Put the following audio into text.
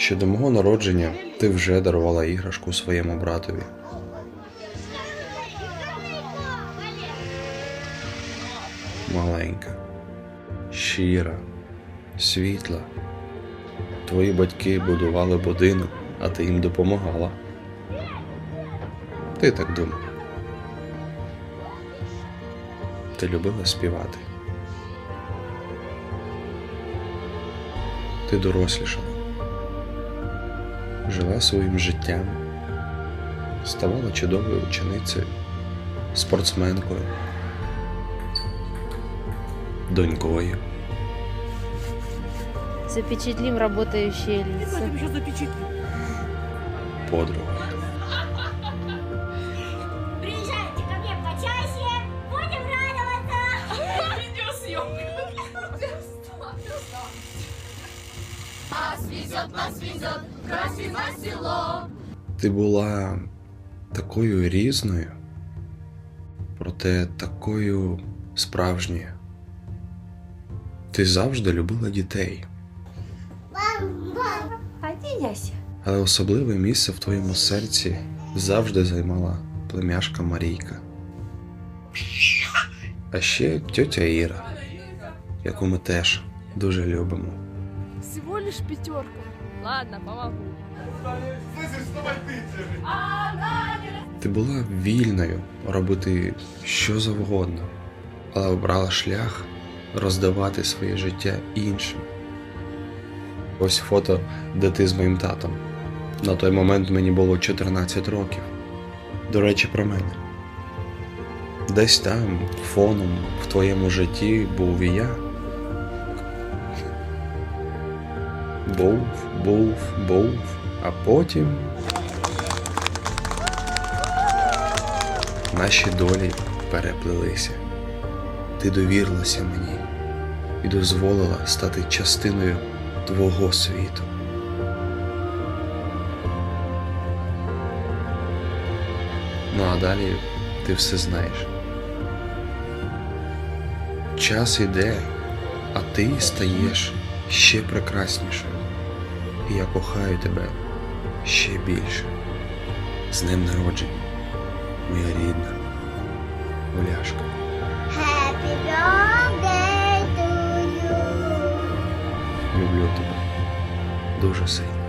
що до мого народження ти вже дарувала іграшку своєму братові. Маленька, щира, світла. Твої батьки будували будинок, а ти їм допомагала. Ти так думав. Ти любила співати. Ти дорослішала. Жила своїм життям, ставала чудовою ученицею, спортсменкою, донькою. Запечатлим работающие лица. подругою. Ти була такою різною, проте такою справжньою. Ти завжди любила дітей, але особливе місце в твоєму серці завжди займала племяшка Марійка. А ще тьотя Іра, яку ми теж дуже любимо. Всего лишь пятерка. Ладно, помогу. Ти була вільною робити що завгодно, але обрала шлях роздавати своє життя іншим. Ось фото, де ти з моїм татом. На той момент мені було 14 років. До речі, про мене. Десь там, фоном в твоєму житті був і я. Був, був, був, а потім. Наші долі переплелися. Ти довірилася мені і дозволила стати частиною твого світу. Ну а далі ти все знаєш. Час іде, а ти стаєш ще прекраснішою. І я кохаю тебе ще більше. З ним народження моя рідна Оляшка. Happy birthday to you! Люблю тебе дуже сильно.